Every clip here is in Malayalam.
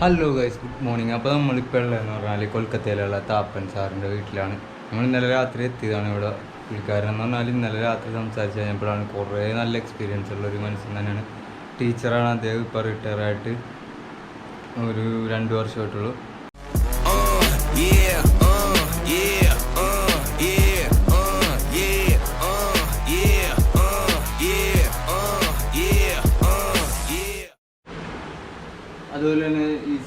ഹലോ ഗൈസ് ഗുഡ് മോർണിംഗ് അപ്പോൾ നമ്മളിപ്പോൾ ഉള്ളതെന്ന് പറഞ്ഞാൽ കൊൽക്കത്തയിലുള്ള താപ്പൻ സാറിന്റെ വീട്ടിലാണ്. നമ്മൾ ഇന്നലെ രാത്രി എത്തിയതാണ് ഇവിടെ പുള്ളിക്കാരൻ. എന്ന് പറഞ്ഞാൽ ഇന്നലെ രാത്രി സംസാരിച്ച് കഴിഞ്ഞപ്പോഴാണ് കുറേ നല്ല എക്സ്പീരിയൻസ് ഉള്ള ഒരു മനുഷ്യൻ തന്നെയാണ്. ടീച്ചറാണ് അദ്ദേഹം ഇപ്പോൾ റിട്ടയർ ആയിട്ട് ഒരു രണ്ട് വർഷമായിട്ടുള്ളൂ.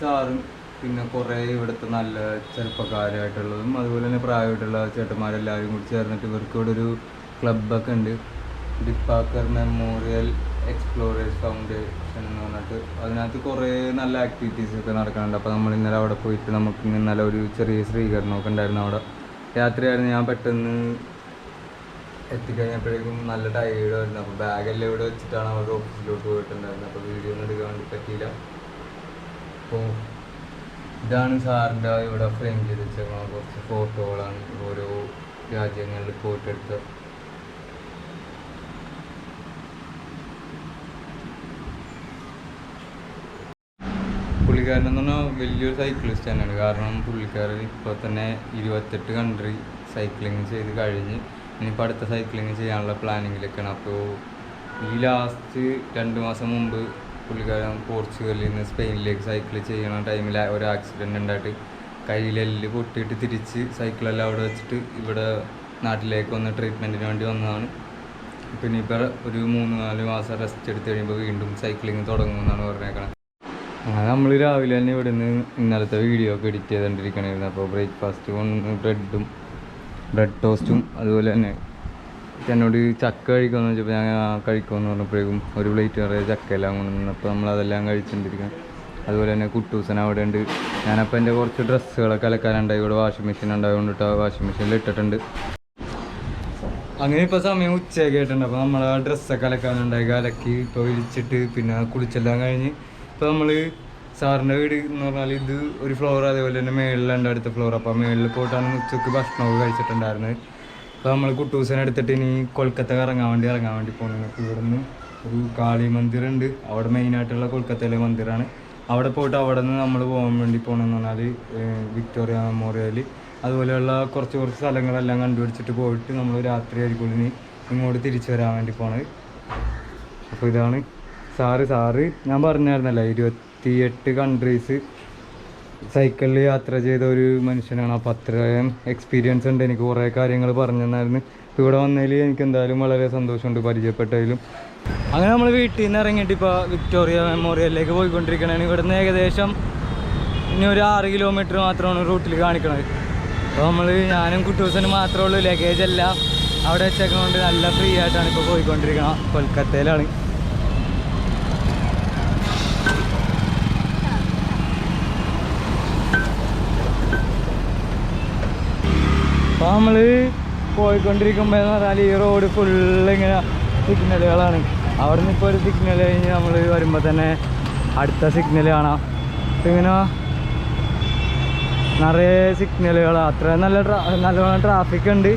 സാറും പിന്നെ കുറേ ഇവിടുത്തെ നല്ല ചെറുപ്പക്കാരായിട്ടുള്ളതും അതുപോലെ തന്നെ പ്രായമായിട്ടുള്ള ചേട്ടന്മാരെല്ലാവരും കൂടി ചേർന്നിട്ട് ഇവർക്ക് ഇവിടെ ഒരു ക്ലബ്ബൊക്കെ ഉണ്ട്. ഡിപ്പാക്കർ മെമ്മോറിയൽ എക്സ്പ്ലോറേഴ്സ് ഫൗണ്ടേഷൻ എന്ന് പറഞ്ഞിട്ട് അതിനകത്ത് കുറേ നല്ല ആക്ടിവിറ്റീസ് ഒക്കെ നടക്കുന്നുണ്ട് അപ്പോൾ നമ്മൾ ഇന്നലെ അവിടെ പോയിട്ട് നമുക്ക് ഇന്നലെ ഒരു ചെറിയ സ്ത്രീകരണമൊക്കെ ഉണ്ടായിരുന്നു അവിടെ. രാത്രിയായിരുന്നു ഞാൻ പെട്ടെന്ന് എത്തിക്കഴിഞ്ഞപ്പോഴേക്കും നല്ല ടയേർഡ് ആയിരുന്നു. അപ്പോൾ ബാഗെല്ലാം ഇവിടെ വെച്ചിട്ടാണ് അവരുടെ ഓഫീസിലോട്ട് പോയിട്ടുണ്ടായിരുന്നത്. അപ്പോൾ വീഡിയോ ഒന്നും എടുക്കാൻ വേണ്ടി പറ്റിയില്ല. അപ്പോൾ ഇതാണ് സാറിന്റെ ഇവിടെ ഫ്രെയിം ചെയ്ത് വെച്ചേക്കുന്ന കുറച്ച് ഫോട്ടോകളാണ് ഓരോ രാജ്യങ്ങളിൽ പോയിട്ടെടുത്ത. പുള്ളിക്കാരൻ എന്ന് പറഞ്ഞാൽ വലിയൊരു സൈക്ലിസ്റ്റ് തന്നെയാണ്. കാരണം പുള്ളിക്കാരൻ ഇപ്പോൾ തന്നെ ഇരുപത്തെട്ട് കൺട്രി സൈക്ലിങ് ചെയ്ത് കഴിഞ്ഞ് ഇനിയിപ്പോൾ അടുത്ത സൈക്ലിങ് ചെയ്യാനുള്ള പ്ലാനിങ്ങിലൊക്കെയാണ് അപ്പോൾ ഈ ലാസ്റ്റ് രണ്ട് മാസം മുമ്പ് പുള്ളിക്കാരൻ പോർച്ചുഗലിൽ നിന്ന് സ്പെയിനിലേക്ക് സൈക്കിൾ ചെയ്യണ ടൈമിൽ ഒരു ആക്സിഡന്റ് ഉണ്ടായിട്ട് കയ്യിലെല്ല് പൊട്ടിയിട്ട് തിരിച്ച് സൈക്കിളെല്ലാം അവിടെ വെച്ചിട്ട് ഇവിടെ നാട്ടിലേക്ക് വന്ന് ട്രീറ്റ്മെന്റിന് വേണ്ടി വന്നതാണ്. പിന്നെ ഇപ്പോൾ ഒരു മൂന്ന് നാല് മാസം റെസ്റ്റ് എടുത്ത് കഴിയുമ്പോൾ വീണ്ടും സൈക്ലിങ് തുടങ്ങുമെന്നാണ് പറഞ്ഞേക്കണത്. അങ്ങനെ നമ്മൾ രാവിലെ തന്നെ ഇവിടെ നിന്ന് ഇന്നലത്തെ വീഡിയോ ഒക്കെ എഡിറ്റ് ചെയ്തുകൊണ്ടിരിക്കണമായിരുന്നു അപ്പോൾ ബ്രേക്ക്ഫാസ്റ്റ് കൊണ്ട് ബ്രെഡും ബ്രെഡ് ടോസ്റ്റും അതുപോലെ തന്നെ എന്നോട് ചക്ക കഴിക്കുമെന്ന് വെച്ചപ്പോൾ ഞാൻ കഴിക്കുമെന്ന് പറഞ്ഞപ്പോഴേക്കും ഒരു പ്ലേറ്റ് നിറയെ ചക്കയെല്ലാം കൊണ്ടുവന്നപ്പോൾ നമ്മൾ അതെല്ലാം കഴിച്ചുകൊണ്ടിരിക്കാം അതുപോലെ തന്നെ കുട്ടൂസൻ അവിടെ ഉണ്ട്. ഞാനപ്പോൾ എന്റെ കുറച്ച് ഡ്രസ്സുകളൊക്കെ അലക്കാനുണ്ടായി. ഇവിടെ വാഷിംഗ് മെഷീൻ ഉണ്ടായതുകൊണ്ടിട്ട് ആ വാഷിംഗ് മെഷീനിൽ ഇട്ടിട്ടുണ്ട്. അങ്ങനെ ഇപ്പോൾ സമയം ഉച്ചയൊക്കെ ആയിട്ടുണ്ട്. അപ്പോൾ നമ്മൾ ആ ഡ്രസ്സൊക്കെ അലക്കാനുണ്ടായി. അലക്കി ഇപ്പോൾ വിളിച്ചിട്ട് പിന്നെ കുളിച്ചെല്ലാം കഴിഞ്ഞ് ഇപ്പോൾ നമ്മൾ സാറിന്റെ വീട് എന്ന് പറഞ്ഞാൽ ഇത് ഒരു ഫ്ലോർ അതേപോലെ തന്നെ മേളിലുണ്ട്. അടുത്ത ഫ്ലോർ അപ്പോൾ മേളിൽ പോയിട്ടാണ് ഉച്ചയ്ക്ക് ഭക്ഷണമൊക്കെ കഴിച്ചിട്ടുണ്ടായിരുന്നത്. അപ്പോൾ നമ്മൾ കുട്ടൂസിനെ എടുത്തിട്ട് ഇനി കൊൽക്കത്ത ഇറങ്ങാൻ വേണ്ടി ഇറങ്ങാൻ വേണ്ടി പോകുന്നത് അപ്പോൾ ഇവിടുന്ന് ഒരു കാളി മന്ദിറുണ്ട് അവിടെ മെയിനായിട്ടുള്ള കൊൽക്കത്തയിലെ മന്ദിറാണ് അവിടെ പോയിട്ട് അവിടെ നിന്ന് നമ്മൾ പോകാൻ വേണ്ടി പോകണമെന്ന് പറഞ്ഞാൽ വിക്ടോറിയ മെമ്മോറിയൽ അതുപോലെയുള്ള കുറച്ച് കുറച്ച് സ്ഥലങ്ങളെല്ലാം കണ്ടുപിടിച്ചിട്ട് പോയിട്ട് നമ്മൾ രാത്രി ആയിരിക്കും ഇനി ഇങ്ങോട്ട് തിരിച്ചു വരാൻ വേണ്ടി പോണത്. അപ്പോൾ ഇതാണ് സാറ്. സാറ് ഞാൻ പറഞ്ഞായിരുന്നല്ലോ ഇരുപത്തിയെട്ട് കൺട്രീസ് സൈക്കിളിൽ യാത്ര ചെയ്ത ഒരു മനുഷ്യനാണ് അപ്പോൾ അത്രയും എക്സ്പീരിയൻസ് ഉണ്ട്. എനിക്ക് കുറേ കാര്യങ്ങൾ പറഞ്ഞു തന്നായിരുന്നു ഇപ്പോൾ ഇവിടെ വന്നതിൽ എനിക്ക് എന്തായാലും വളരെ സന്തോഷമുണ്ട് പരിചയപ്പെട്ടതിലും. അങ്ങനെ നമ്മൾ വീട്ടിൽ നിന്ന് ഇറങ്ങിയിട്ട് ഇപ്പോൾ വിക്ടോറിയ മെമ്മോറിയലിലേക്ക് പോയിക്കൊണ്ടിരിക്കുകയാണ് ഇവിടുന്ന് ഏകദേശം ഇനി ഒരു ആറ് കിലോമീറ്റർ മാത്രമാണ് റൂട്ടിൽ കാണിക്കണത്. അപ്പോൾ നമ്മൾ ഞാനും കുട്ടൂസനും മാത്രമേ ഉള്ളൂ. ലഗേജ് എല്ലാം അവിടെ വെച്ചേക്കൊണ്ട് നല്ല ഫ്രീ ആയിട്ടാണ് ഇപ്പോൾ പോയിക്കൊണ്ടിരിക്കണം കൊൽക്കത്തയിലാണ്. അപ്പോൾ നമ്മൾ പോയിക്കൊണ്ടിരിക്കുമ്പോൾ എന്ന് പറഞ്ഞാൽ ഈ റോഡ് ഫുള്ള് ഇങ്ങനെ സിഗ്നലുകളാണ് അവിടെ നിന്ന് ഇപ്പോൾ ഒരു സിഗ്നൽ കഴിഞ്ഞ് നമ്മൾ വരുമ്പോൾ തന്നെ അടുത്ത സിഗ്നൽ കാണാം. ഇങ്ങനെ നിറയെ സിഗ്നലുകൾ അത്ര നല്ല നല്ലോണം ട്രാഫിക് ഉണ്ട്.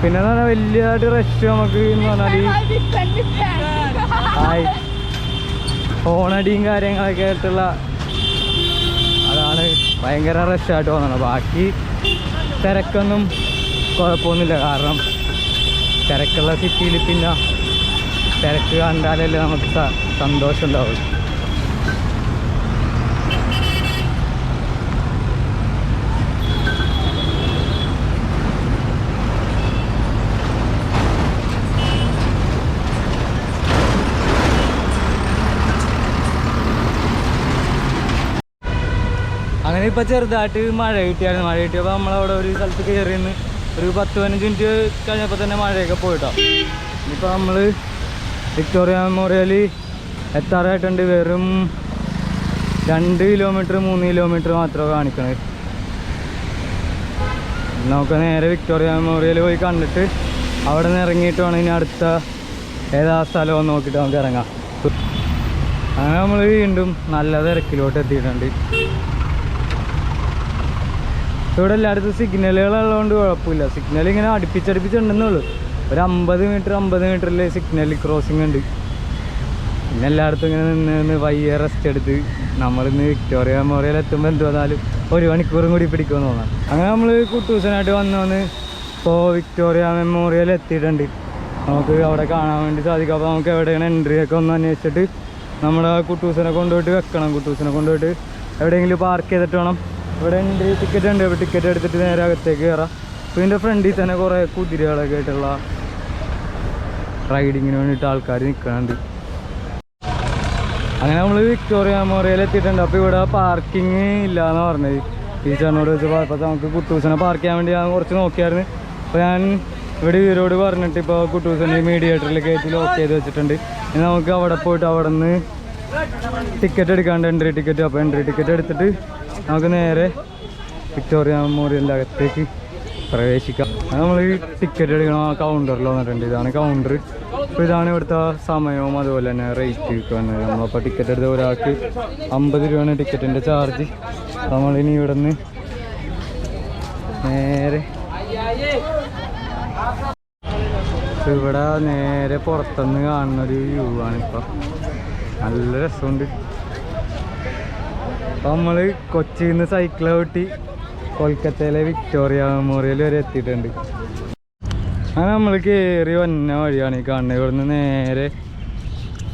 പിന്നെ എന്ന് പറഞ്ഞാൽ വലിയതായിട്ട് റഷ് നമുക്ക് എന്ന് പറഞ്ഞാൽ ഹായ് ഫോണടിയും കാര്യങ്ങളൊക്കെ ആയിട്ടുള്ള അതാണ് ഭയങ്കര റഷായിട്ട് തോന്നണം ബാക്കി തിരക്കൊന്നും കുഴപ്പമൊന്നുമില്ല. കാരണം തിരക്കുള്ള സിറ്റിയിൽ പിന്നെ തിരക്ക് കണ്ടാലല്ലേ നമുക്ക് സന്തോഷം ഉണ്ടാവുള്ളൂ. ഇപ്പം ചെറുതായിട്ട് മഴ കിട്ടിയായിരുന്നു മഴ കിട്ടിയപ്പോൾ നമ്മളവിടെ ഒരു സ്ഥലത്ത് കയറി നിന്ന് ഒരു പത്ത് പതിനഞ്ച് മിനിറ്റ് കഴിഞ്ഞപ്പോൾ തന്നെ മഴയൊക്കെ പോയിട്ടോ. ഇനിയിപ്പോൾ നമ്മൾ വിക്ടോറിയ മെമ്മോറിയൽ എത്താറായിട്ടുണ്ട്. വെറും രണ്ട് കിലോമീറ്റർ മൂന്ന് കിലോമീറ്റർ മാത്രമേ കാണിക്കണത്. നമുക്ക് നേരെ വിക്ടോറിയ മെമ്മോറിയൽ പോയി കണ്ടിട്ട് അവിടെ നിന്ന് ഇറങ്ങിയിട്ട് വേണം ഇനി അടുത്ത ഏതാ സ്ഥലം നോക്കിയിട്ട് നമുക്ക് ഇറങ്ങാം. അങ്ങനെ നമ്മൾ വീണ്ടും നല്ല തിരക്കിലോട്ട് എത്തിയിട്ടുണ്ട്. ഇവിടെ എല്ലായിടത്തും സിഗ്നലുകൾ ഉള്ളതുകൊണ്ട് കുഴപ്പമില്ല. സിഗ്നൽ ഇങ്ങനെ അടുപ്പിച്ചടുപ്പിച്ചുണ്ടെന്നേ ഉള്ളൂ ഒരു അമ്പത് മീറ്റർ അമ്പത് മീറ്ററിൽ സിഗ്നൽ ക്രോസിംഗ് ഉണ്ട്. പിന്നെ എല്ലായിടത്തും ഇങ്ങനെ നിന്ന് നിന്ന് വയ്യ റെസ്റ്റ് എടുത്ത് നമ്മളിന്ന് വിക്ടോറിയ മെമ്മോറിയൽ എത്തുമ്പോൾ എന്ത് വന്നാലും ഒരു മണിക്കൂറും കൂടി പിടിക്കുമെന്ന് തോന്നാം. അങ്ങനെ നമ്മൾ കുട്ടൂസനായിട്ട് വന്നു വന്ന് ഇപ്പോൾ വിക്ടോറിയ മെമ്മോറിയൽ എത്തിയിട്ടുണ്ട്. നമുക്ക് അവിടെ കാണാൻ വേണ്ടി സാധിക്കും. അപ്പോൾ നമുക്ക് എവിടെയാണ് എൻട്രി ഒക്കെ ഒന്ന് അന്വേഷിച്ചിട്ട് നമ്മുടെ കുട്ടൂസിനെ കൊണ്ടുപോയിട്ട് വെക്കണം. കുട്ടൂസിനെ കൊണ്ടുപോയിട്ട് എവിടെയെങ്കിലും പാർക്ക് ചെയ്തിട്ട് വേണം. ഇവിടെ എൻട്രി ടിക്കറ്റ് ഉണ്ട്. ടിക്കറ്റ് എടുത്തിട്ട് നേരെ അകത്തേക്ക് കയറാം അപ്പോൾ ഇതിന്റെ ഫ്രണ്ടിൽ തന്നെ കുറേ കുതിരകളൊക്കെ ആയിട്ടുള്ള റൈഡിങ്ങിന് വേണ്ടിയിട്ട് ആൾക്കാർ നിൽക്കുന്നുണ്ട് അങ്ങനെ നമ്മൾ വിക്ടോറിയ മെമ്മോറിയൽ എത്തിയിട്ടുണ്ട്. അപ്പോൾ ഇവിടെ പാർക്കിംഗ് ഇല്ല എന്ന് പറഞ്ഞത് ടീച്ചറിനോട് വെച്ച് അപ്പോൾ നമുക്ക് കുട്ടൂസിനെ പാർക്ക് ചെയ്യാൻ വേണ്ടി ഞാൻ കുറച്ച് നോക്കിയായിരുന്നു. അപ്പോൾ ഞാൻ ഇവിടെ ഇവരോട് പറഞ്ഞിട്ട് ഇപ്പോൾ കുട്ടൂസിനെ മീഡിയേറ്ററിൽ കയറ്റി ലോക്ക് ചെയ്ത് വെച്ചിട്ടുണ്ട്. ഇനി നമുക്ക് അവിടെ പോയിട്ട് അവിടെ നിന്ന് ടിക്കറ്റ് എടുക്കാണ്ട് എൻട്രി ടിക്കറ്റ് അപ്പോൾ എൻട്രി ടിക്കറ്റ് എടുത്തിട്ട് നമുക്ക് നേരെ വിക്ടോറിയ മെമ്മോറിയലിന്റെ അകത്തേക്ക് പ്രവേശിക്കാം നമ്മൾ ഈ ടിക്കറ്റ് എടുക്കണ കൗണ്ടറിൽ വന്നിട്ടുണ്ട്. ഇതാണ് കൗണ്ടർ അപ്പോൾ ഇതാണ് ഇവിടുത്തെ സമയവും. അതുപോലെ തന്നെ റേറ്റ് വന്നത്. നമ്മളപ്പോൾ ടിക്കറ്റ് എടുത്ത ഒരാൾക്ക് അമ്പത് രൂപയാണ് ടിക്കറ്റിന്റെ ചാർജ് നമ്മളിനി ഇവിടെ നിന്ന് നേരെ ഇവിടെ നേരെ പുറത്തുനിന്ന് കാണുന്നൊരു വ്യൂ ആണ് നല്ല രസമുണ്ട്. അപ്പം നമ്മൾ കൊച്ചിയിൽ നിന്ന് സൈക്കിൾ കൊൽക്കത്തയിലെ വിക്ടോറിയ മെമ്മോറിയൽ വരെ എത്തിയിട്ടുണ്ട്. അങ്ങനെ നമ്മൾ കയറി വന്ന വഴിയാണ് ഈ കാണുന്നത്. ഇവിടുന്ന് നേരെ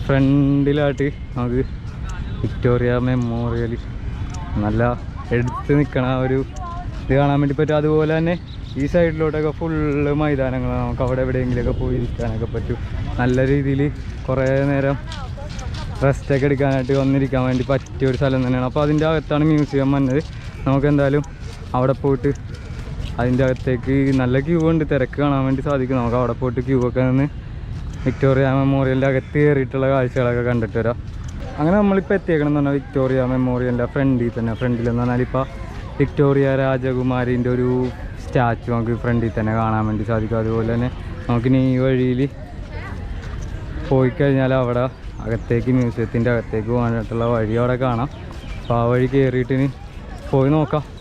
ഫ്രണ്ടിലായിട്ട് നമുക്ക് വിക്ടോറിയ മെമ്മോറിയൽ നല്ല എടുത്ത് നിൽക്കണ ഒരു ഇത് കാണാൻ വേണ്ടി പറ്റും. അതുപോലെ തന്നെ ഈ സൈഡിലോട്ടൊക്കെ ഫുള്ള് മൈതാനങ്ങളാണ്. നമുക്ക് അവിടെ എവിടെയെങ്കിലുമൊക്കെ പോയി ഇരിക്കാനൊക്കെ പറ്റും. നല്ല രീതിയിൽ കുറേ നേരം റെസ്റ്റൊക്കെ എടുക്കാനായിട്ട് വന്നിരിക്കാൻ വേണ്ടി പറ്റിയ ഒരു സ്ഥലം തന്നെയാണ്. അപ്പോൾ അതിന്റെ അകത്താണ് മ്യൂസിയം വന്നത്. നമുക്ക് എന്തായാലും അവിടെ പോയിട്ട് അതിന്റെ അകത്തേക്ക് നല്ല ക്യൂ ഉണ്ട്. തിരക്ക് കാണാൻ വേണ്ടി സാധിക്കും. നമുക്ക് അവിടെ പോയിട്ട് ക്യൂ ഒക്കെ നിന്ന് വിക്ടോറിയ മെമ്മോറിയലിന്റെ അകത്ത് കയറിയിട്ടുള്ള കാഴ്ചകളൊക്കെ കണ്ടിട്ട് വരാം. അങ്ങനെ നമ്മളിപ്പോൾ എത്തിയേക്കണം എന്ന് പറഞ്ഞാൽ വിക്ടോറിയ മെമ്മോറിയലിന്റെ ഫ്രണ്ടിൽ തന്നെ ഫ്രണ്ടിൽ എന്ന് പറഞ്ഞാൽ ഇപ്പോൾ വിക്ടോറിയ രാജകുമാരിന്റെ ഒരു സ്റ്റാച്ചു നമുക്ക് ഫ്രണ്ടിൽ തന്നെ കാണാൻ വേണ്ടി സാധിക്കും. അതുപോലെ തന്നെ നമുക്കിനി ഈ വഴിയിൽ പോയി കഴിഞ്ഞാൽ അവിടെ അകത്തേക്ക് മ്യൂസിയത്തിന്റെ അകത്തേക്ക് പോകാനായിട്ടുള്ള വഴി അവിടെ കാണാം. അപ്പോൾ ആ വഴി കയറിയിട്ടിന് പോയി നോക്കാം.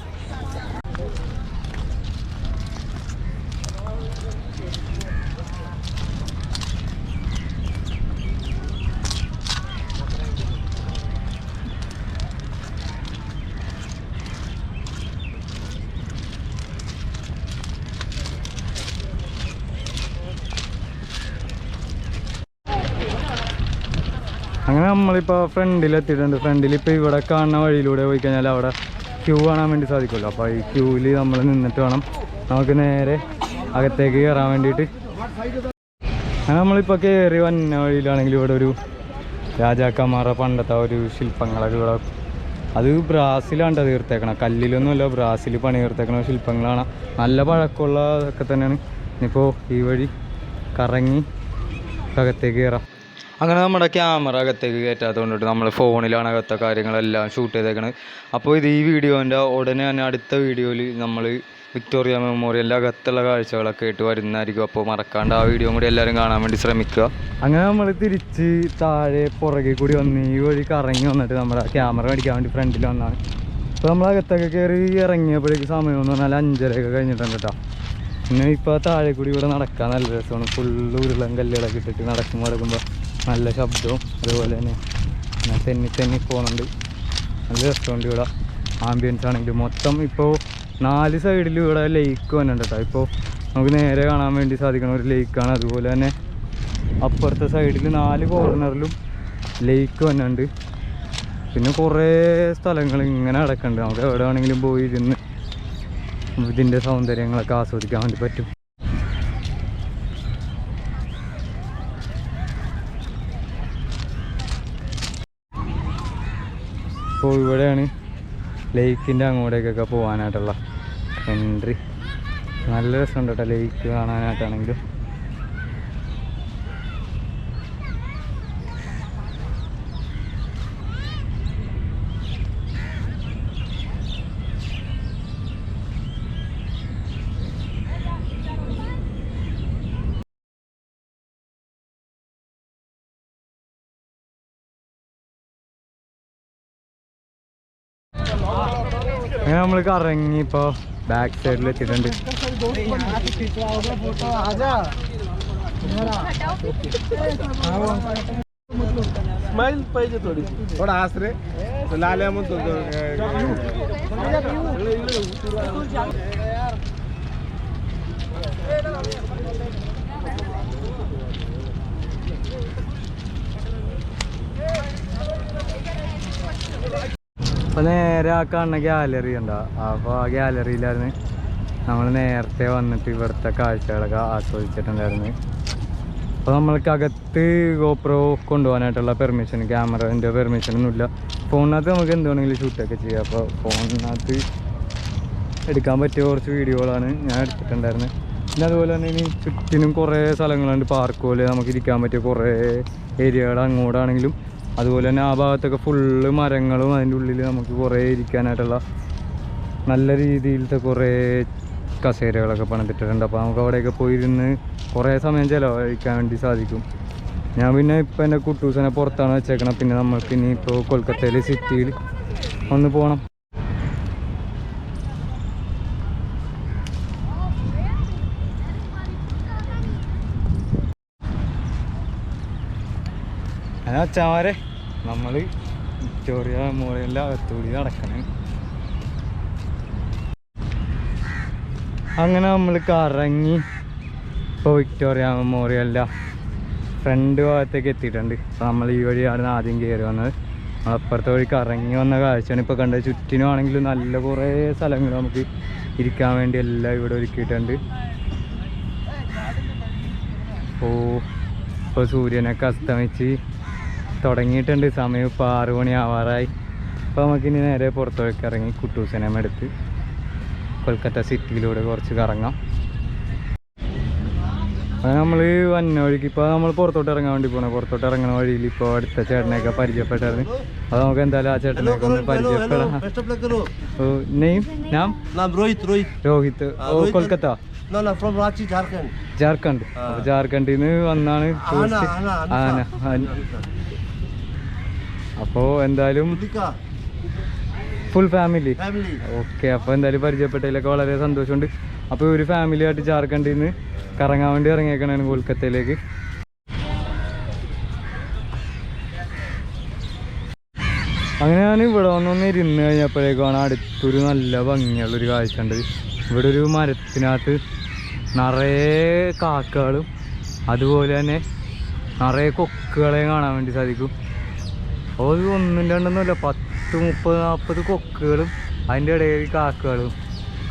അങ്ങനെ നമ്മളിപ്പോൾ ഫ്രണ്ടിലെത്തിയിട്ടുണ്ട് ഫ്രണ്ടിൽ ഇപ്പോൾ ഇവിടെ കാണുന്ന വഴിയിലൂടെ പോയി കഴിഞ്ഞാൽ അവിടെ ക്യൂ കാണാൻ വേണ്ടി സാധിക്കുമല്ലോ. അപ്പോൾ ഈ ക്യൂവിൽ നമ്മൾ നിന്നിട്ട് വേണം നമുക്ക് നേരെ അകത്തേക്ക് കയറാൻ വേണ്ടിയിട്ട്. അങ്ങനെ നമ്മളിപ്പോൾ കയറി വന്ന വഴിയിലാണെങ്കിൽ ഇവിടെ ഒരു രാജാക്കന്മാരുടെ പണ്ടത്തെ ഒരു ശില്പങ്ങളൊക്കെ ഇവിടെ അത് ബ്രാസിലാണ് തീർത്തേക്കണം. കല്ലിലൊന്നുമല്ല ബ്രാസിൽ പണി തീർത്തേക്കണ ശില്പങ്ങളാണ്. നല്ല പഴക്കമുള്ള ഒക്കെ തന്നെയാണ്. ഇനിയിപ്പോൾ ഈ വഴി കറങ്ങി അകത്തേക്ക് കയറാം അങ്ങനെ നമ്മുടെ ക്യാമറ അകത്തേക്ക് കയറ്റാത്തത് കൊണ്ടിട്ട് നമ്മൾ ഫോണിലാണ് അകത്തെ കാര്യങ്ങളെല്ലാം ഷൂട്ട് ചെയ്തേക്കണത് അപ്പോൾ ഇത് ഈ വീഡിയോന്റെ ഉടനെ തന്നെ അടുത്ത വീഡിയോയിൽ നമ്മൾ വിക്ടോറിയ മെമ്മോറിയലിന്റെ അകത്തുള്ള കാഴ്ചകളൊക്കെ ആയിട്ട് വരുന്നതായിരിക്കും. അപ്പോൾ മറക്കാണ്ട് ആ വീഡിയോ കൂടി എല്ലാവരും കാണാൻ വേണ്ടി ശ്രമിക്കുക. അങ്ങനെ നമ്മൾ തിരിച്ച് താഴെ പുറകെ കൂടി വന്ന് ഈ വഴി കറങ്ങി വന്നിട്ട് നമ്മുടെ ക്യാമറ മേടിക്കാൻ വേണ്ടി ഫ്രണ്ടിൽ വന്നാണ്. അപ്പോൾ നമ്മൾ അകത്തൊക്കെ കയറി ഇറങ്ങിയപ്പോഴേക്ക് സമയം എന്ന് പറഞ്ഞാൽ അഞ്ചരയൊക്കെ കഴിഞ്ഞിട്ടുണ്ട് കേട്ടോ. പിന്നെ ഇപ്പോൾ താഴെ കൂടി ഇവിടെ നടക്കാൻ നല്ല രസമാണ്. ഫുള്ള് ഉരുളം കല്ലുകളൊക്കെ ഇട്ടിട്ട് നടക്കുമ്പോൾ നടക്കുമ്പോൾ നല്ല ശബ്ദവും അതുപോലെ തന്നെ ഇങ്ങനെ തെന്നി തെന്നി പോകുന്നുണ്ട് നല്ല രസമുണ്ട് ഇവിടെ. ആംബിയൻസ് ആണെങ്കിലും മൊത്തം ഇപ്പോൾ നാല് സൈഡിലും ഇവിടെ ലേക്ക് വന്നിട്ടുണ്ട് കേട്ടോ ഇപ്പോൾ നമുക്ക് നേരെ കാണാൻ വേണ്ടി സാധിക്കുന്ന ഒരു ലേക്കാണ് അതുപോലെ തന്നെ അപ്പുറത്തെ സൈഡിൽ നാല് കോർണറിലും ലേക്ക് വന്നിട്ടുണ്ട്. പിന്നെ കുറേ സ്ഥലങ്ങൾ ഇങ്ങനെ കിടക്കുന്നുണ്ട് നമുക്ക് എവിടെ വേണമെങ്കിലും പോയി ഇരുന്ന് ഇതിന്റെ സൗന്ദര്യങ്ങളൊക്കെ ആസ്വദിക്കാൻ വേണ്ടി പറ്റും. ഇപ്പോൾ ഇവിടെയാണ് ലേക്കിന്റെ അങ്ങോട്ടേക്കൊക്കെ പോകാനായിട്ടുള്ള എൻട്രി. നല്ല രസമുണ്ട് കേട്ടോ ലേക്ക് കാണാനായിട്ടാണെങ്കിലും. करेंगे पो बैक साइड ले चिरंदी दोस्त बन आके खींचवा थोड़ी और हंस रे लाले हम तो അപ്പൊ നേരെ ആ കാണുന്ന ഗാലറി ഉണ്ടോ അപ്പോൾ ആ ഗാലറിയിലായിരുന്നു നമ്മൾ നേരത്തെ വന്നിട്ട് ഇവിടുത്തെ കാഴ്ചകളൊക്കെ ആസ്വദിച്ചിട്ടുണ്ടായിരുന്നു അപ്പോൾ നമ്മൾക്ക് അകത്ത് ഗോപ്രോ കൊണ്ടുപോകാനായിട്ടുള്ള പെർമിഷൻ ക്യാമറന്റെ പെർമിഷൻ ഒന്നുമില്ല. ഫോണിനകത്ത് നമുക്ക് എന്ത് വേണമെങ്കിലും ഷൂട്ടൊക്കെ ചെയ്യാം. അപ്പോൾ ഫോണിനകത്ത് എടുക്കാൻ പറ്റിയ കുറച്ച് വീഡിയോകളാണ് ഞാൻ എടുത്തിട്ടുണ്ടായിരുന്നത്. പിന്നെ അതുപോലെ തന്നെ ഇനി ചുറ്റിനും കുറേ സ്ഥലങ്ങളുണ്ട്. പാർക്ക് പോലെ നമുക്ക് ഇരിക്കാൻ പറ്റിയ കുറേ ഏരിയകൾ അങ്ങോട്ടാണെങ്കിലും അതുപോലെ തന്നെ ആ ഭാഗത്തൊക്കെ ഫുള്ള് മരങ്ങളും അതിന്റെ ഉള്ളിൽ നമുക്ക് കുറേ ഇരിക്കാനായിട്ടുള്ള നല്ല രീതിയിലത്തെ കുറേ കസേരകളൊക്കെ പണിതിട്ടിട്ടുണ്ട്. അപ്പോൾ നമുക്ക് അവിടെയൊക്കെ പോയിരുന്ന് കുറേ സമയം ചിലവഴിക്കാൻ വേണ്ടി സാധിക്കും. ഞാൻ പിന്നെ ഇപ്പം എന്റെ കുട്ടൂസിനെ പുറത്താണ് വെച്ചേക്കണം പിന്നെ നമ്മൾക്ക് ഇനി ഇപ്പോൾ കൊൽക്കത്തയിൽ സിറ്റിയിൽ ഒന്ന് പോകണം അങ്ങനെ അച്ഛാമാരെ നമ്മൾ വിക്ടോറിയ മെമ്മോറിയലിന്റെ അകത്തുകൂടി നടക്കണേ. അങ്ങനെ നമ്മൾ കറങ്ങി ഇപ്പോൾ വിക്ടോറിയ മെമ്മോറിയലിന്റെ ഫ്രണ്ട് ഭാഗത്തേക്ക് എത്തിയിട്ടുണ്ട്. അപ്പോൾ നമ്മൾ ഈ വഴിയാണ് ആദ്യം കയറി വന്നത്. അപ്പുറത്തെ വഴി കറങ്ങി വന്ന കാഴ്ചയാണ്. ഇപ്പോൾ കണ്ടത് ചുറ്റിനും ആണെങ്കിലും നല്ല കുറേ സ്ഥലങ്ങൾ നമുക്ക് ഇരിക്കാൻ വേണ്ടി എല്ലാം ഇവിടെ ഒരുക്കിയിട്ടുണ്ട്. ഓ ഇപ്പോൾ സൂര്യനൊക്കെ അസ്തമിച്ച് തുടങ്ങിയിട്ടുണ്ട്. സമയം ഇപ്പോൾ ആറു മണി ആവാറായി. അപ്പോൾ നമുക്കിനി നേരെ പുറത്തേക്ക് ഇറങ്ങി കുട്ടു സിനിമ എടുത്ത് കൊൽക്കത്ത സിറ്റിയിലൂടെ കുറച്ച് കറങ്ങാം. അപ്പോൾ നമ്മൾ വന്ന വഴിക്ക് ഇപ്പോൾ നമ്മൾ പുറത്തോട്ട് ഇറങ്ങാൻ വേണ്ടി പോകണം പുറത്തോട്ട് ഇറങ്ങുന്ന വഴിയിൽ ഇപ്പോൾ അടുത്ത ചേട്ടനെയൊക്കെ പരിചയപ്പെട്ടായിരുന്നു. അപ്പോൾ നമുക്ക് എന്തായാലും ആ ചേട്ടനെയൊക്കെ ഒന്ന് പരിചയപ്പെടാം. രോഹിത് രോഹിത്. ഓ കൊൽക്കത്ത? ജാർഖണ്ഡ്. ജാർഖണ്ഡിൽ നിന്ന് വന്നാണ് ആന. അപ്പോ എന്തായാലും ഫുൾ ഫാമിലി ഓക്കെ അപ്പോൾ എന്തായാലും പരിചയപ്പെട്ടതിലൊക്കെ വളരെ സന്തോഷമുണ്ട്. അപ്പോൾ ഒരു ഫാമിലി ആയിട്ട് ജാർഖണ്ഡിൽ നിന്ന് കറങ്ങാൻ വേണ്ടി ഇറങ്ങിയേക്കണാണ് കൊൽക്കത്തയിലേക്ക്. അങ്ങനെ ഞാൻ ഇവിടെ വന്നൊന്ന് ഇരുന്ന് കഴിഞ്ഞപ്പോഴേക്കാണ് അടുത്തൊരു നല്ല ഭംഗിയുള്ളൊരു കാഴ്ച ഉണ്ട് ഇവിടെ ഒരു മരത്തിനകത്ത് നിറയെ കാക്കകളും അതുപോലെ തന്നെ നിറയെ കൊക്കുകളെയും കാണാൻ വേണ്ടി സാധിക്കും. ഒരു ഒന്നും രണ്ടൊന്നുമില്ല പത്ത് മുപ്പത് നാൽപ്പത് കൊക്കുകളും അതിന്റെ ഇടയിൽ കാക്കകളും.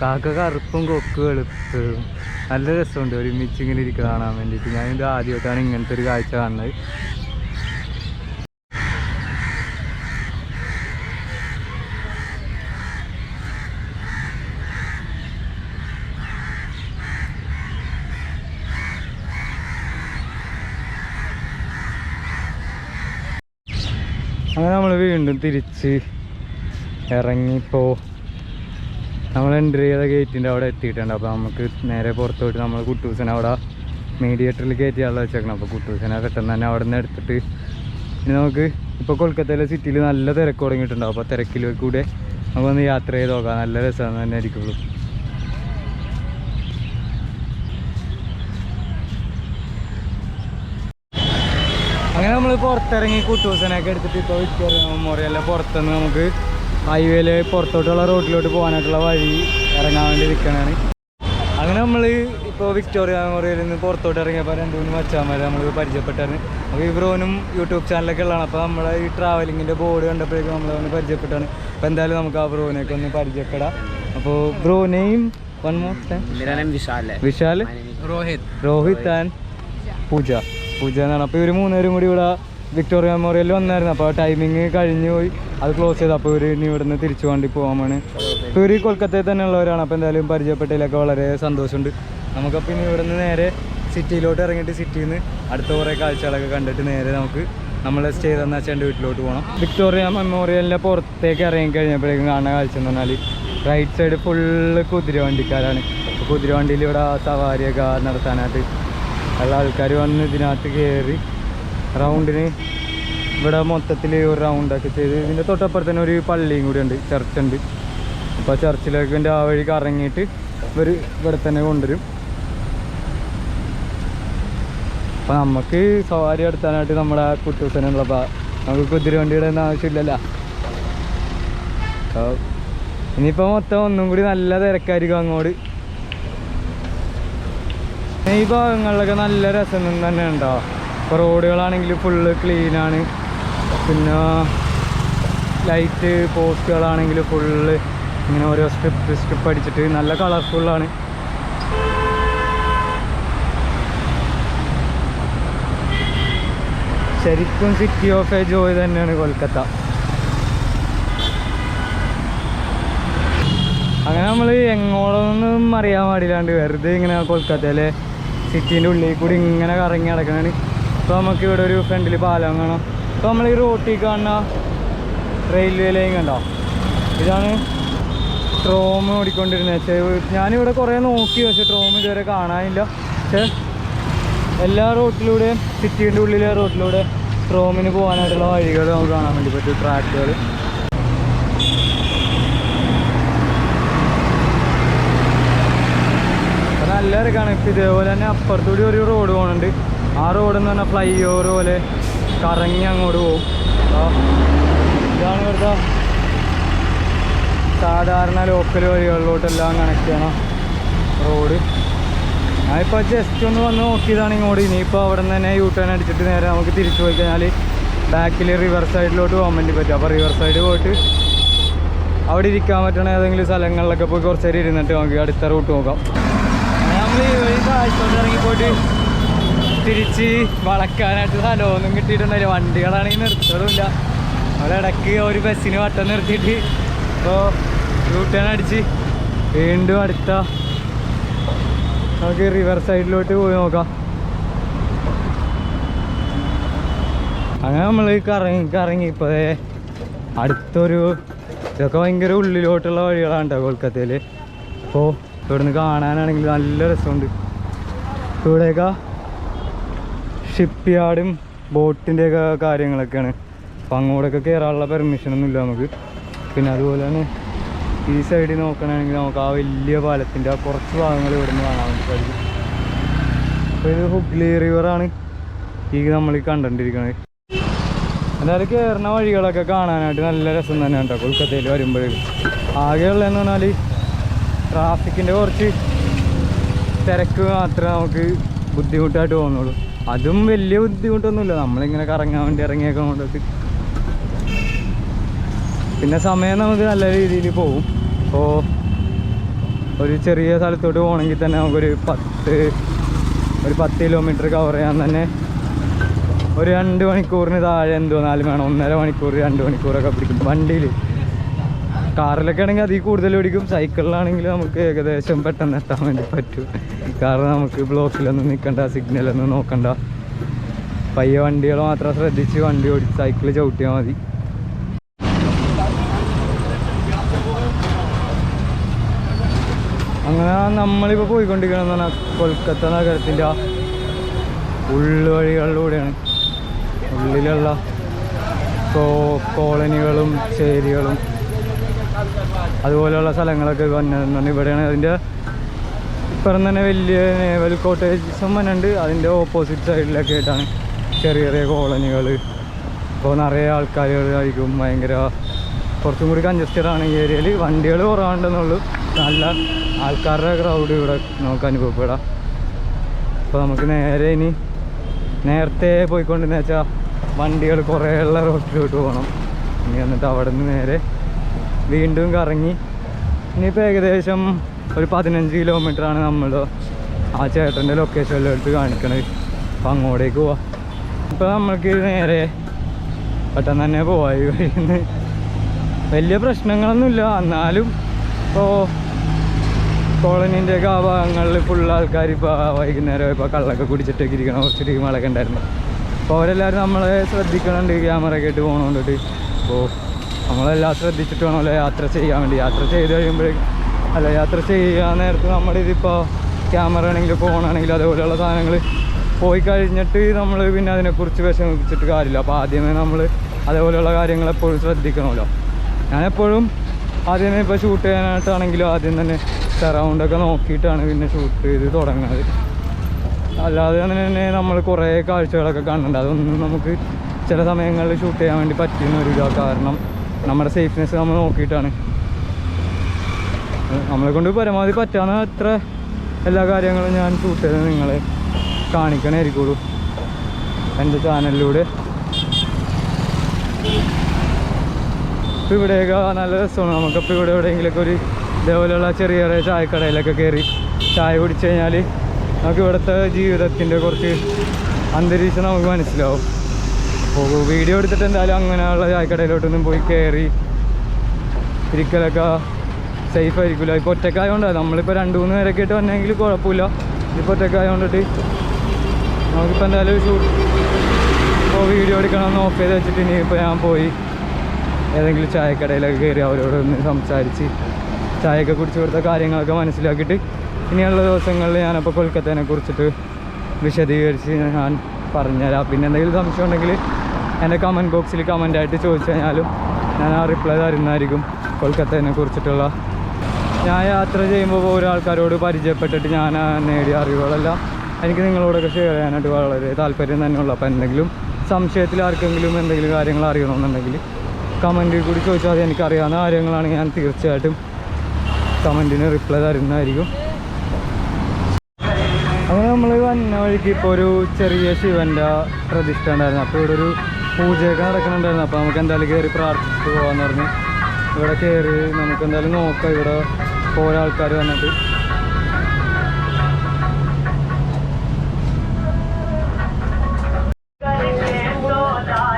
കാക്ക കറുപ്പും കൊക്ക് വെളുത്തതും നല്ല രസമുണ്ട് ഒരുമിച്ച് ഇങ്ങനെ ഇരിക്കുക കാണാൻ വേണ്ടിയിട്ട്. ഞാനിത് ആദ്യമായിട്ടാണ് ഇങ്ങനത്തെ ഒരു കാഴ്ച കാണുന്നത്. അങ്ങനെ നമ്മൾ വീണ്ടും തിരിച്ച് ഇറങ്ങിപ്പോ നമ്മൾ എന്റർ ചെയ്ത ഗേറ്റിന്റെ അവിടെ എത്തിയിട്ടുണ്ട്. അപ്പോൾ നമുക്ക് നേരെ പുറത്തോട്ട് നമ്മൾ കുട്ടൂസിനെ അവിടെ മീഡിയേറ്ററിൽ കയറ്റിയാളെ വെച്ചേക്കണം. അപ്പോൾ കുട്ടൂസിനെ പെട്ടെന്ന് തന്നെ അവിടെ നിന്ന് എടുത്തിട്ട് ഇനി നമുക്ക് ഇപ്പോൾ കൊൽക്കത്തയിലെ സിറ്റിയിൽ നല്ല തിരക്ക് തുടങ്ങിയിട്ടുണ്ടാവും അപ്പോൾ തിരക്കിൽ കൂടെ നമുക്കൊന്ന് യാത്ര ചെയ്ത് നോക്കാം. നല്ല രസമാണ് തന്നെ ആയിരിക്കുള്ളൂ അങ്ങനെ നമ്മൾ പുറത്തിറങ്ങി കുട്ടൂസനൊക്കെ എടുത്തിട്ട് ഇപ്പോൾ വിക്ടോറിയ മെമ്മോറിയലിലെ പുറത്തുനിന്ന് നമുക്ക് ഹൈവേയിൽ പുറത്തോട്ടുള്ള റോഡിലോട്ട് പോകാനായിട്ടുള്ള വഴി ഇറങ്ങാൻ വേണ്ടി നിൽക്കണതാണ്. അങ്ങനെ നമ്മൾ ഇപ്പോൾ വിക്ടോറിയ മെമ്മോറിയലിൽ നിന്ന് പുറത്തോട്ട് ഇറങ്ങിയപ്പോൾ രണ്ട് മൂന്ന് മച്ചാന്മാരെ നമ്മൾ പരിചയപ്പെട്ടാണ്. അപ്പോൾ ബ്രോനും യൂട്യൂബ് ചാനലൊക്കെ ഉള്ളതാണ്. അപ്പോൾ നമ്മളെ ഈ ട്രാവലിങ്ങിന്റെ ബോർഡ് കണ്ടപ്പോഴേക്കും നമ്മളവന് പരിചയപ്പെട്ടാണ്. അപ്പോൾ എന്തായാലും നമുക്ക് ആ ബ്രോനെയൊക്കെ ഒന്ന് പരിചയപ്പെടാം. അപ്പോൾ ബ്രോനെയും one more time Vishal. Vishal? Rohit. Rohit and Pooja. Pooja എന്നാണ് അപ്പോൾ ഇവർ മൂന്നുപേരും കൂടി ഇവിടെ വിക്ടോറിയ മെമ്മോറിയൽ വന്നായിരുന്നു. അപ്പോൾ ടൈമിങ് കഴിഞ്ഞു പോയി. അത് ക്ലോസ് ചെയ്ത്. അപ്പോൾ ഇവർ ഇനി ഇവിടുന്ന് തിരിച്ചു വേണ്ടി പോകാമാണ് ഇപ്പോൾ ഇവർ കൊൽക്കത്തയിൽ തന്നെ ഉള്ളവരാണ്. അപ്പോൾ എന്തായാലും പരിചയപ്പെട്ടതിലൊക്കെ വളരെ സന്തോഷമുണ്ട്. നമുക്കപ്പോൾ ഇനി ഇവിടുന്ന് നേരെ സിറ്റിയിലോട്ട് ഇറങ്ങിയിട്ട് സിറ്റിയിൽ നിന്ന് അടുത്ത കുറേ കാഴ്ചകളൊക്കെ കണ്ടിട്ട് നേരെ നമുക്ക് നമ്മൾ സ്റ്റേ തന്ന അച്ഛന്റെ വീട്ടിലോട്ട് പോകണം വിക്ടോറിയ മെമ്മോറിയലിന്റെ പുറത്തേക്ക് ഇറങ്ങി കഴിഞ്ഞപ്പോഴേക്കും കാണുന്ന കാഴ്ച എന്ന് പറഞ്ഞാൽ റൈറ്റ് സൈഡ് ഫുള്ള് കുതിരവണ്ടിക്കാരാണ്. കുതിരവണ്ടിയിൽ ഇവിടെ സവാരിയൊക്കെ നടത്താനായിട്ട് ഉള്ള ആൾക്കാർ വന്ന് ഇതിനകത്ത് കയറി റൗണ്ടിന് ഇവിടെ മൊത്തത്തിൽ ഒരു റൗണ്ടൊക്കെ ചെയ്ത്. ഇതിന്റെ തൊട്ടപ്പുറത്ത് തന്നെ ഒരു പള്ളിയും കൂടി ഉണ്ട് ചർച്ചുണ്ട് അപ്പോൾ ചർച്ചിലേക്ക് ആ വഴി കറങ്ങിയിട്ട് ഇവർ ഇവിടെ തന്നെ കൊണ്ടുവരും. അപ്പോൾ നമുക്ക് സവാരി എടുത്താനായിട്ട് നമ്മുടെ കുട്ടൂസനുള്ളപ്പോൾ നമുക്ക് കുതിര വണ്ടിയുടെ ഒന്നും ആവശ്യമില്ലല്ലോ. ഇനിയിപ്പോൾ മൊത്തം ഒന്നും കൂടി നല്ല തിരക്കായിരിക്കും അങ്ങോട്ട്. ഈ ഭാഗങ്ങളിലൊക്കെ നല്ല രസം തന്നെ ഉണ്ടോ? ഇപ്പോൾ റോഡുകളാണെങ്കിൽ ഫുള്ള് ക്ലീനാണ് പിന്നെ ലൈറ്റ് പോസ്റ്റുകളാണെങ്കിൽ ഫുള്ള് ഇങ്ങനെ ഓരോ സ്ട്രിപ്പ് സ്ട്രിപ്പ് അടിച്ചിട്ട് നല്ല കളർഫുള്ളാണ് ശരിക്കും സിറ്റി ഓഫ് എ ജോയ് തന്നെയാണ് കൊൽക്കത്ത. അങ്ങനെ നമ്മൾ എങ്ങോളൊന്നും അറിയാൻ പാടില്ലാണ്ട് വെറുതെ ഇങ്ങനെ കൊൽക്കത്തയിലെ സിറ്റീന്റെ ഉള്ളിൽ കൂടി ഇങ്ങനെ കറങ്ങി നടക്കണേ അപ്പോൾ നമുക്ക് ഇവിടെ ഒരു ഫ്രണ്ടിൽ പാലം കാണാം. ഇപ്പോൾ നമ്മൾ ഈ റോട്ടിൽ കാണുന്ന റെയിൽവേ ലൈൻ കണ്ടോ? ഇതാണ് ട്രോം ഓടിക്കൊണ്ടിരുന്നത്. പക്ഷേ ഞാനിവിടെ കുറേ നോക്കി പക്ഷേ ട്രോം ഇതുവരെ കാണാനില്ല. പക്ഷേ എല്ലാ റോട്ടിലൂടെയും സിറ്റീന്റെ ഉള്ളിലെ റോട്ടിലൂടെ ട്രോമിന് പോകാനായിട്ടുള്ള വഴികൾ നമുക്ക് കാണാൻ വേണ്ടി പറ്റും ട്രാക്കുകൾ അപ്പോൾ നല്ല തിരക്കാണ് ഇപ്പം ഇതേപോലെ തന്നെ അപ്പുറത്തൂടി ഒരു റോഡ് പോകുന്നുണ്ട് ആ റോഡ് എന്ന് പറഞ്ഞാൽ ഫ്ലൈ ഓവർ പോലെ കറങ്ങി അങ്ങോട്ട് പോകും ഇതാണ് ഇവിടുത്തെ സാധാരണ ലോക്കൽ വഴികളിലോട്ടെല്ലാം കണക്ട് ചെയ്യണം റോഡ് ഞാനിപ്പോൾ ജസ്റ്റ് ഒന്ന് വന്ന് നോക്കിയതാണ് ഇങ്ങോട്ട്. ഇനിയിപ്പോൾ അവിടെ നിന്ന് തന്നെ യൂ ടേൺ അടിച്ചിട്ട് നേരെ നമുക്ക് തിരിച്ചു പോയി കഴിഞ്ഞാൽ ബാക്കിൽ റിവർ സൈഡിലോട്ട് പോകാൻ വേണ്ടി പറ്റും. അപ്പോൾ റിവർ സൈഡ് പോയിട്ട് അവിടെ ഇരിക്കാൻ പറ്റണ ഏതെങ്കിലും സ്ഥലങ്ങളിലൊക്കെ പോയി കുറച്ച് നേരം ഇരുന്നിട്ട് നമുക്ക് അടുത്ത റൂട്ട് നോക്കാം. തിരിച്ച് വളക്കാനായിട്ട് സ്ഥലമൊന്നും കിട്ടിയിട്ടുണ്ടായില്ല. വണ്ടികളാണെങ്കിൽ നിർത്തതുമില്ല അവിടെ ഇടയ്ക്ക് ഒരു ബസ്സിന് വട്ടം നിർത്തിയിട്ട് ഇപ്പോൾ യൂ അടിച്ച് വീണ്ടും അടുത്ത നമുക്ക് റിവർ സൈഡിലോട്ട് പോയി നോക്കാം. അങ്ങനെ നമ്മൾ കറങ്ങി കറങ്ങി ഇപ്പോൾ അടുത്തൊരു ഇതൊക്കെ ഭയങ്കര ഉള്ളിലോട്ടുള്ള വഴികളാണ് കേട്ടോ കൊൽക്കത്തയിൽ അപ്പോൾ ഇവിടുന്ന് കാണാനാണെങ്കിൽ നല്ല രസമുണ്ട്. ഇവിടെയൊക്കെ ഷിപ്പ് യാർഡും ബോട്ടിന്റെയൊക്കെ കാര്യങ്ങളൊക്കെയാണ്. അപ്പം അങ്ങോട്ടൊക്കെ കയറാനുള്ള പെർമിഷനൊന്നും ഇല്ല നമുക്ക്. പിന്നെ അതുപോലെ തന്നെ ഈ സൈഡിൽ നോക്കണമെങ്കിൽ നമുക്ക് ആ വലിയ പാലത്തിന്റെ ആ കുറച്ച് ഭാഗങ്ങൾ ഇവിടുന്ന് കാണാൻ വേണ്ടി സാധിക്കും അപ്പോൾ ഇത് ഹുഗ്ലി റിവറാണ് ഈ നമ്മൾ ഈ കണ്ടുകൊണ്ടിരിക്കുന്നത് എന്തായാലും കയറുന്ന വഴികളൊക്കെ കാണാനായിട്ട് നല്ല രസം തന്നെയാണ് കേട്ടോ. കൊൽക്കത്തയിൽ വരുമ്പോഴേക്കും. ആകെയുള്ളതെന്ന് പറഞ്ഞാൽ ട്രാഫിക്കിന്റെ കുറച്ച് തിരക്ക് മാത്രമേ നമുക്ക് ബുദ്ധിമുട്ടായിട്ട് തോന്നുള്ളൂ. അതും വലിയ ബുദ്ധിമുട്ടൊന്നുമില്ല. നമ്മളിങ്ങനെ കറങ്ങാൻ വേണ്ടി ഇറങ്ങിയൊക്കെ കൊണ്ടിട്ട് പിന്നെ സമയം നമുക്ക് നല്ല രീതിയിൽ പോകും. അപ്പോൾ ഒരു ചെറിയ സ്ഥലത്തോട്ട് പോകണമെങ്കിൽ തന്നെ നമുക്കൊരു പത്ത് ഒരു പത്ത് കിലോമീറ്റർ കവർ ചെയ്യാൻ തന്നെ ഒരു രണ്ട് മണിക്കൂറിന് താഴെ എന്തോ നാല് വേണം. ഒന്നര മണിക്കൂർ രണ്ട് മണിക്കൂറൊക്കെ പിടിക്കും വണ്ടിയിൽ. കാറിലൊക്കെ ആണെങ്കിൽ അതിൽ കൂടുതൽ ഓടിക്കും. സൈക്കിളിലാണെങ്കിൽ നമുക്ക് ഏകദേശം പെട്ടെന്ന് എത്താൻ വേണ്ടി പറ്റും. കാരണം നമുക്ക് ബ്ലോക്കിലൊന്നും നിൽക്കണ്ട സിഗ്നലൊന്നും നോക്കണ്ട. പയ്യ വണ്ടികൾ മാത്രം ശ്രദ്ധിച്ച് വണ്ടി ഓടിച്ച് സൈക്കിൾ ചവിട്ടിയാൽ മതി. അങ്ങനെ നമ്മളിപ്പോൾ പോയിക്കൊണ്ടിരിക്കണമെന്ന് പറഞ്ഞാൽ കൊൽക്കത്ത നഗരത്തിന്റെ ആ ഉള്ളുവഴികളിലൂടെയാണ്. ഉള്ളിലുള്ള കോളനികളും ചേരികളും അതുപോലെയുള്ള സ്ഥലങ്ങളൊക്കെ വന്നിട്ടുണ്ട് ഇവിടെയാണ്. അതിന്റെ ഇപ്പുറം തന്നെ വലിയ നേവൽ കോട്ടേജസും വന്നുണ്ട് അതിന്റെ ഓപ്പോസിറ്റ് സൈഡിലൊക്കെ ആയിട്ടാണ് ചെറിയ ചെറിയ കോളനികൾ ഇപ്പോൾ നിറയെ ആൾക്കാരുകളായിരിക്കും ഭയങ്കര കുറച്ചും കൂടി കഞ്ചസ്റ്റഡ് ആണ് ഈ ഏരിയയിൽ. വണ്ടികൾ കുറവുണ്ടെന്നുള്ളൂ നല്ല ആൾക്കാരുടെ ക്രൗഡ് ഇവിടെ നമുക്ക് അനുഭവപ്പെടാം. അപ്പോൾ നമുക്ക് നേരെ ഇനി നേരത്തെ പോയിക്കൊണ്ടെന്ന് വെച്ചാൽ വണ്ടികൾ കുറേ ഉള്ള റോട്ടിലോട്ട് പോകണം. ഇനി എന്നിട്ട് അവിടെ നിന്ന് നേരെ വീണ്ടും കറങ്ങി. ഇനിയിപ്പോൾ ഏകദേശം ഒരു പതിനഞ്ച് കിലോമീറ്ററാണ് നമ്മൾ ആ ചേട്ടന്റെ ലൊക്കേഷനിലെടുത്ത് കാണിക്കണത്. അപ്പം അങ്ങോട്ടേക്ക് പോവാം. ഇപ്പോൾ നമ്മൾക്ക് നേരെ പെട്ടെന്ന് തന്നെ പോവായി. കഴിയുന്നത് വലിയ പ്രശ്നങ്ങളൊന്നുമില്ല. എന്നാലും ഇപ്പോൾ കോളനീന്റെയൊക്കെ ആ ഭാഗങ്ങളിൽ ഫുൾ ആൾക്കാർ ഇപ്പോൾ വൈകുന്നേരം ഇപ്പോൾ കള്ളൊക്കെ കുടിച്ചിട്ടൊക്കെ ഇരിക്കണം കുറച്ച് ടീമുകളൊക്കെ ഉണ്ടായിരുന്നു. അപ്പോൾ അവരെല്ലാവരും നമ്മളെ ശ്രദ്ധിക്കണുണ്ട്. ക്യാമറ ഒക്കെ ഇട്ട് പോകണോണ്ടിട്ട് അപ്പോൾ നമ്മളെല്ലാം ശ്രദ്ധിച്ചിട്ട് വേണമല്ലോ യാത്ര ചെയ്യാൻ വേണ്ടി. യാത്ര ചെയ്ത് കഴിയുമ്പോഴേക്കും അല്ല യാത്ര ചെയ്യാൻ നേരത്ത് നമ്മുടെ ഇതിപ്പോൾ ക്യാമറ ആണെങ്കിലും ഫോണാണെങ്കിലും അതേപോലെയുള്ള സാധനങ്ങൾ പോയി കഴിഞ്ഞിട്ട് നമ്മൾ പിന്നെ അതിനെക്കുറിച്ച് വിഷമിപ്പിച്ചിട്ട് കാര്യമില്ല. അപ്പോൾ ആദ്യമേ നമ്മൾ അതേപോലെയുള്ള കാര്യങ്ങൾ എപ്പോഴും ശ്രദ്ധിക്കണമല്ലോ. ഞാനെപ്പോഴും ആദ്യമേ ഇപ്പോൾ ഷൂട്ട് ചെയ്യാനായിട്ടാണെങ്കിലും ആദ്യം തന്നെ സറൗണ്ടൊക്കെ നോക്കിയിട്ടാണ് പിന്നെ ഷൂട്ട് ചെയ്ത് തുടങ്ങുന്നത് അല്ലാതെ തന്നെ നമ്മൾ കുറേ കാഴ്ചകളൊക്കെ കാണുന്നുണ്ട്. അതൊന്നും നമുക്ക് ചില സമയങ്ങളിൽ ഷൂട്ട് ചെയ്യാൻ വേണ്ടി പറ്റുന്ന ഒരു കാരണം നമ്മുടെ സേഫ്നെസ് നമ്മൾ നോക്കിയിട്ടാണ്. നമ്മളെ കൊണ്ട് പരമാവധി പറ്റാവുന്ന അത്ര എല്ലാ കാര്യങ്ങളും ഞാൻ ഷൂട്ട് ചെയ്ത് നിങ്ങളെ കാണിക്കണമായിരിക്കുള്ളൂ എന്റെ ചാനലിലൂടെ ഇപ്പം ഇവിടെയൊക്കെ നല്ല രസമാണ്. നമുക്കപ്പോൾ ഇവിടെ എവിടെയെങ്കിലുമൊക്കെ ഒരു ഇതേപോലെയുള്ള ചെറിയ ചെറിയ ചായക്കടയിലൊക്കെ കയറി ചായ കുടിച്ചു കഴിഞ്ഞാൽ നമുക്ക് ഇവിടുത്തെ ജീവിതത്തിന്റെ കുറച്ച് അന്തരീക്ഷം നമുക്ക് മനസ്സിലാവും. അപ്പോൾ വീഡിയോ എടുത്തിട്ട് എന്തായാലും അങ്ങനെയുള്ള ചായക്കടയിലോട്ടൊന്നും പോയി കയറി ഇരിക്കലൊക്കെ സേഫ് ആയിരിക്കില്ല ഇപ്പോൾ ഒറ്റക്കായതുകൊണ്ട് നമ്മളിപ്പോൾ രണ്ട് മൂന്ന് പേരൊക്കെ ആയിട്ട് വന്നെങ്കിൽ കുഴപ്പമില്ല. ഇപ്പോൾ ഒറ്റക്കായതുകൊണ്ടിട്ട് നമുക്കിപ്പോൾ എന്തായാലും ഷൂട്ട് ഇപ്പോൾ വീഡിയോ എടുക്കണമെന്ന് ഓഫ് ചെയ്ത് വെച്ചിട്ട് ഇനിയിപ്പോൾ ഞാൻ പോയി ഏതെങ്കിലും ചായക്കടയിലൊക്കെ കയറി അവരോട് ഒന്ന് സംസാരിച്ച് ചായയൊക്കെ കുടിച്ച് കൊടുത്ത കാര്യങ്ങളൊക്കെ മനസ്സിലാക്കിയിട്ട് ഇനിയുള്ള ദിവസങ്ങളിൽ ഞാനപ്പോൾ കൊൽക്കത്തേനെ കുറിച്ചിട്ട് വിശദീകരിച്ച് ഞാൻ പറഞ്ഞുതരാം. പിന്നെ എന്തെങ്കിലും സംശയം ഉണ്ടെങ്കിൽ എന്റെ കമന്റ് ബോക്സിൽ കമന്റായിട്ട് ചോദിച്ചു കഴിഞ്ഞാലും ഞാൻ ആ റിപ്ലൈ തരുന്നതായിരിക്കും കൊൽക്കത്തേനെ കുറിച്ചിട്ടുള്ള. ഞാൻ യാത്ര ചെയ്യുമ്പോൾ ഓരോ ആൾക്കാരോട് പരിചയപ്പെട്ടിട്ട് ഞാൻ നേടിയ അറിവുകളെല്ലാം. എനിക്ക് നിങ്ങളോടൊക്കെ ഷെയർ ചെയ്യാനായിട്ട് വളരെ താല്പര്യം തന്നെയുള്ളൂ. അപ്പോൾ എന്തെങ്കിലും സംശയത്തിൽ ആർക്കെങ്കിലും എന്തെങ്കിലും കാര്യങ്ങൾ അറിയണമെന്നുണ്ടെങ്കിൽ കമന്റിൽ കൂടി ചോദിച്ചാൽ അത് എനിക്കറിയാവുന്ന കാര്യങ്ങളാണ് ഞാൻ തീർച്ചയായിട്ടും കമന്റിന് റിപ്ലൈ തരുന്നതായിരിക്കും. അങ്ങനെ നമ്മൾ വന്ന വഴിക്ക് ഇപ്പോൾ ഒരു ചെറിയ ശിവന്റെ പ്രതിഷ്ഠ ഉണ്ടായിരുന്നു. അപ്പോൾ ഇവിടെ ഒരു പൂജയൊക്കെ നടക്കുന്നുണ്ടായിരുന്നു. അപ്പോൾ നമുക്ക് എന്തായാലും കയറി പ്രാർത്ഥിച്ചിട്ട് പോകാമെന്ന് പറഞ്ഞ് ഇവിടെ കയറി നമുക്ക് എന്തായാലും നോക്കാം ഇവിടെ ഓരോ ആൾക്കാർ വന്നിട്ട്.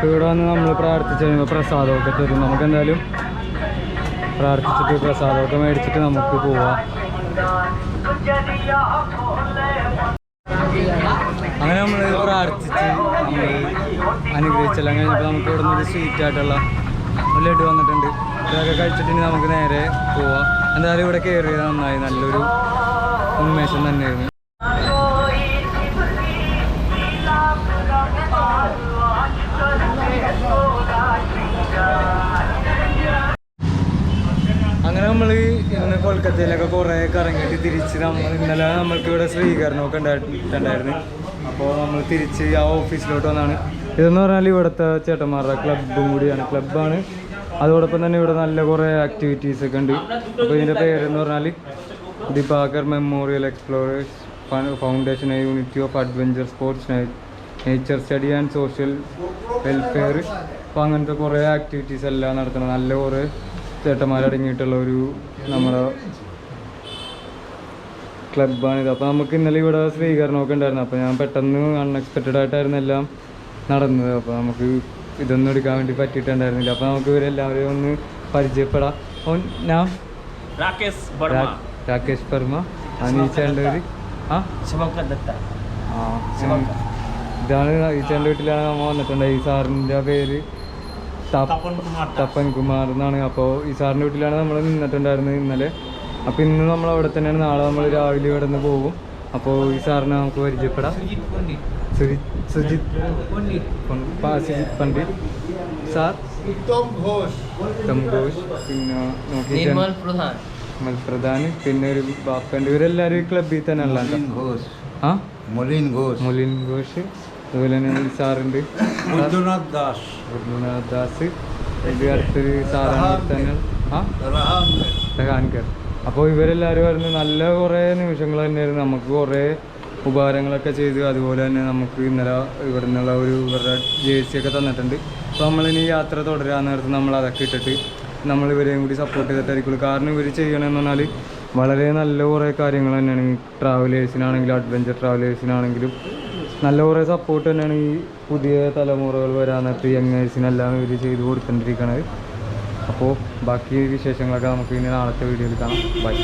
ഇവിടെ വന്ന് നമ്മൾ പ്രാർത്ഥിച്ചു കഴിയുമ്പോൾ പ്രസാദമൊക്കെ തരും. നമുക്ക് എന്തായാലും പ്രാർത്ഥിച്ചിട്ട് പ്രസാദമൊക്കെ മേടിച്ചിട്ട് നമുക്ക് പോവാം. അങ്ങനെ നമ്മൾ പ്രാർത്ഥിച്ച് നമ്മൾ അനുഗ്രഹിച്ചെല്ലാം കഴിഞ്ഞപ്പോൾ നമുക്ക് ഇവിടെ നിന്ന് സ്വീറ്റ് ആയിട്ടുള്ള ഒരു ലഡു വന്നിട്ടുണ്ട്. ഇതൊക്കെ കഴിച്ചിട്ട് ഇനി നമുക്ക് നേരെ പോവാം. എന്തായാലും ഇവിടെ കയറിയത് നന്നായി. നല്ലൊരു ഉന്മേഷം തന്നെയായിരുന്നു. അങ്ങനെ നമ്മൾ കൊൽക്കത്തയിലൊക്കെ കുറേ കറങ്ങിയിട്ട് തിരിച്ച് നമ്മൾ ഇന്നലെ നമ്മൾക്ക് ഇവിടെ സ്വീകരണമൊക്കെ ഉണ്ടായിട്ടുണ്ടായിരുന്നു അപ്പോൾ നമ്മൾ തിരിച്ച് ആ ഓഫീസിലോട്ട് വന്നാണ്. ഇതെന്ന് പറഞ്ഞാൽ ഇവിടുത്തെ ചേട്ടന്മാരുടെ ക്ലബ്ബും കൂടിയാണ്. ക്ലബ്ബാണ് അതോടൊപ്പം തന്നെ ഇവിടെ നല്ല കുറേ ആക്ടിവിറ്റീസ് ഒക്കെ ഉണ്ട്. അപ്പോൾ ഇതിന്റെ പേരെന്ന് പറഞ്ഞാൽ Dipakar memorial explorers foundation unity of adventure sports nature study and social welfare അപ്പോൾ അങ്ങനത്തെ കുറേ ആക്ടിവിറ്റീസ് എല്ലാം നടത്തണം. നല്ല കുറേ ചേട്ടന്മാരടങ്ങിയിട്ടുള്ള ഒരു നമ്മുടെ ക്ലബ്ബാണിത് അപ്പം നമുക്ക് ഇന്നലെ ഇവിടെ സ്വീകരണമൊക്കെ ഉണ്ടായിരുന്നു. അപ്പോൾ ഞാൻ പെട്ടെന്ന് അൺഎക്സ്പെക്റ്റഡ് ആയിട്ടായിരുന്നു എല്ലാം നടന്നത്. അപ്പോൾ നമുക്ക് ഇതൊന്നും എടുക്കാൻ വേണ്ടി പറ്റിയിട്ടുണ്ടായിരുന്നില്ല. അപ്പോൾ നമുക്ക് ഇവരെല്ലാവരെയും ഒന്ന് പരിചയപ്പെടാം. ഞാൻ രാകേഷ് രാകേഷ് വർമ്മ അനീച്ചേന്റെ ഒരു ഇതാണ് അനീച്ചേന്റെ വീട്ടിലാണ് നമ്മൾ വന്നിട്ടുണ്ടായി ഈ സാറിന്റെ പേര് തപ്പൻ കുമാർ. എന്നാണ്. അപ്പോൾ ഈ സാറിന്റെ വീട്ടിലാണ് നമ്മൾ നിന്നിട്ടുണ്ടായിരുന്നത് ഇന്നലെ. അപ്പൊ ഇന്ന് നമ്മൾ അവിടെ തന്നെയാണ്. നാളെ നമ്മൾ രാവിലെ ഇവിടെ നിന്ന് പോകും. അപ്പോ ഈ സാറിന് നമുക്ക് പരിചയപ്പെടാം. സുജിത് സുജിത് സാർ? പിന്നെ നോക്കി പിന്നെ ഒരു ബാപ്പുണ്ട്. ഇവരെല്ലാരും ക്ലബിൽ തന്നെ അല്ല ആ? ഘോഷ്. അതുപോലെ തന്നെ സാറുണ്ട്. ദാസ്. അടുത്തൊരു സാറാണ് തന്നെ ആ? അപ്പോൾ ഇവരെല്ലാവരും ആയിരുന്നു നല്ല കുറേ നിമിഷങ്ങൾ തന്നെയായിരുന്നു. നമുക്ക് കുറേ ഉപകാരങ്ങളൊക്കെ ചെയ്ത്. അതുപോലെ തന്നെ നമുക്ക് ഇന്നലെ ഇവിടെ നിന്നുള്ള ഒരു ഇവരുടെ ഒക്കെ തന്നിട്ടുണ്ട്. അപ്പോൾ നമ്മളിനി യാത്ര തുടരാൻ നേരത്ത് നമ്മൾ അതൊക്കെ ഇട്ടിട്ട് നമ്മൾ ഇവരെയും കൂടി സപ്പോർട്ട് ചെയ്തിട്ടായിരിക്കുള്ളൂ. കാരണം ഇവർ ചെയ്യണമെന്ന് പറഞ്ഞാൽ വളരെ നല്ല കുറേ കാര്യങ്ങൾ തന്നെയാണ്. ട്രാവലേഴ്സിനാണെങ്കിലും അഡ്വഞ്ചർ ട്രാവലേഴ്സിനാണെങ്കിലും നല്ല കുറേ സപ്പോർട്ട് തന്നെയാണ് ഈ പുതിയ തലമുറകൾ വരാൻ നേരത്ത് യങ്ങേഴ്സിനെല്ലാം ഇവർ ചെയ്ത് കൊടുത്തുകൊണ്ടിരിക്കണത് അപ്പോൾ ബാക്കി വിശേഷങ്ങളൊക്കെ നമുക്ക് ഇനി നാളത്തെ വീഡിയോയിൽ കാണാം. ബൈ